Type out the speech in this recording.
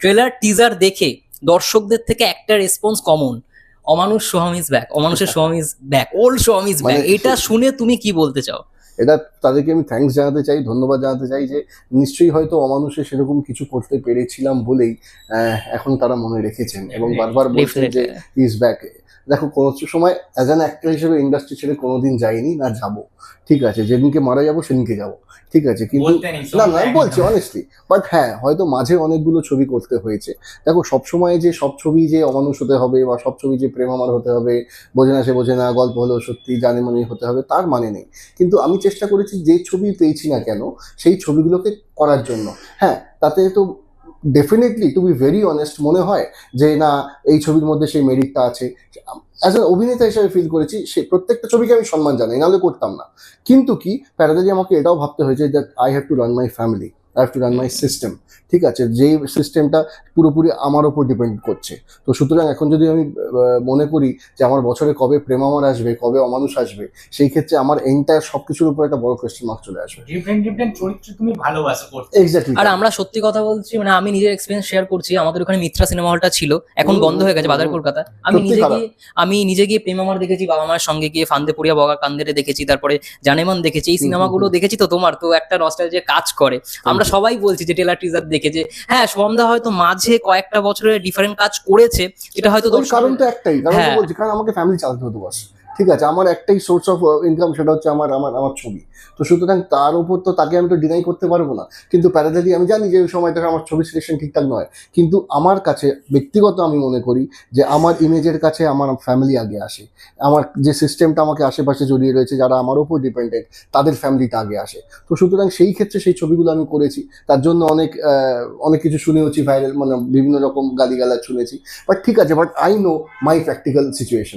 Trailer teaser দেখে দর্শকদের থেকে একটা response common Amanush Soham is back অমানুষের Soham is back old Soham is back এটা শুনে তুমি কি বলতে চাও? এটা তাদেরকে আমি থ্যাঙ্কস জানাতে চাই ধন্যবাদ জানাতে চাই যে নিশ্চয়ই হয়তো অমানুষে সেরকম কিছু করতে পেরেছিলাম বলেই এখন তারা মনে রেখেছেন এবং বারবার বলছেন যে ইজ ব্যাক দেখো কোনো সময় অ্যাজ অ্যান অ্যাক্টর হিসেবে ইন্ডাস্ট্রি ছেড়ে কোনোদিন যাইনি না যাব। ঠিক আছে যেদিনকে মারা যাব সেদিনকে যাব। ঠিক আছে কিন্তু না না আমি বলছি অনেস্টলি বাট হ্যাঁ হয়তো মাঝে অনেকগুলো ছবি করতে হয়েছে। দেখো সবসময় যে সব ছবি যে অমানুষ হতে হবে বা সব ছবি যে প্রেম আমার হতে হবে বোঝে না সে বোঝে না গল্প হলো সত্যি জানে মনে হতে হবে তার মানে নেই। কিন্তু আমি চেষ্টা করেছি যে ছবি পেয়েছি না কেন, সেই ছবিগুলোকে করার জন্য। হ্যাঁ তাতে তো definitely to be very honest মনে হয় যে না, এই ছবির মধ্যে সেই মেরিটটা আছে। অ্যাজ এ অভিনেতা হিসেবে ফিল করেছি, সে প্রত্যেকটা ছবিকে আমি সম্মান জানাই, নাহলে করতাম না। কিন্তু কি প্যারাদাজি আমাকে এটাও ভাবতে হয়েছে that I have to run my family I have to run my system ঠিক আছে? যে সিস্টেমটা পুরোপুরি আমার ওপর ডিপেন্ড করছে। তো সুতরাং এখন যদি আমি মনে করি যে আমার বছরে কবে প্রেম আমার আসবে কবে অমানুষ আসবে সেই ক্ষেত্রে আমার এন্টায়ার সব কিছুর উপর একটা বড় কোয়েশ্চেন মার্ক চলে আসবে। ডিফারেন্ট ডিফারেন্ট চরিত্র তুমি ভালোবাসো করতে এক্স্যাক্টলি আর আমরা সত্যি কথা বলছি মানে আমি নিজের এক্সপিরিয়েন্স শেয়ার করছি আমাদের ওখানে মিত্রা সিনেমা হলটা ছিল এখন বন্ধ হয়ে গেছে বাজার কলকাতা। আমি নিজে গিয়ে আমি নিজে গিয়ে প্রেম আমার দেখেছি বাবা মার সঙ্গে গিয়ে ফান্দে পড়িয়া বগা কান্দেরে দেখেছি তারপরে জানেমান দেখেছি এই সিনেমাগুলো দেখেছি তো তোমার তো একটা নস্টাল যে কাজ করে। আমরা সবাই বলছি যে টেলার টিজার দেখে যে হ্যাঁ সোমদা হয়তো মাঝে কয়েকটা বছরে ডিফারেন্ট কাজ করেছে এটা হয়তো কারণ তো কারণটা একটাই কারণ হ্যাঁ। বলছি কারণ আমাকে ফ্যামিলি চালাতে হতো বাস ঠিক আছে, আমার একটাই সোর্স অফ ইনকাম সেটা হচ্ছে আমার আমার আমার ছবি। তো সুতরাং তার উপর তো তাকে আমি তো ডিনাই করতে পারব না। কিন্তু প্যারাদালি আমি জানি যে ওই সময়টাকে আমার ছবি সিলেকশন ঠিকঠাক নয়। কিন্তু আমার কাছে ব্যক্তিগত আমি মনে করি যে আমার ইমেজের কাছে আমার ফ্যামিলি আগে আসে। আমার যে সিস্টেমটা আমাকে আশেপাশে জড়িয়ে রয়েছে, যারা আমার উপর ডিপেন্ডেন্ট তাদের ফ্যামিলিটা আগে আসে। তো সুতরাং সেই ক্ষেত্রে সেই ছবিগুলো আমি করেছি। তার জন্য অনেক অনেক কিছু শুনেওছি ভাইরাল মানে বিভিন্ন রকম গালিগালাজ শুনেছি। বাট ঠিক আছে but I know my practical situation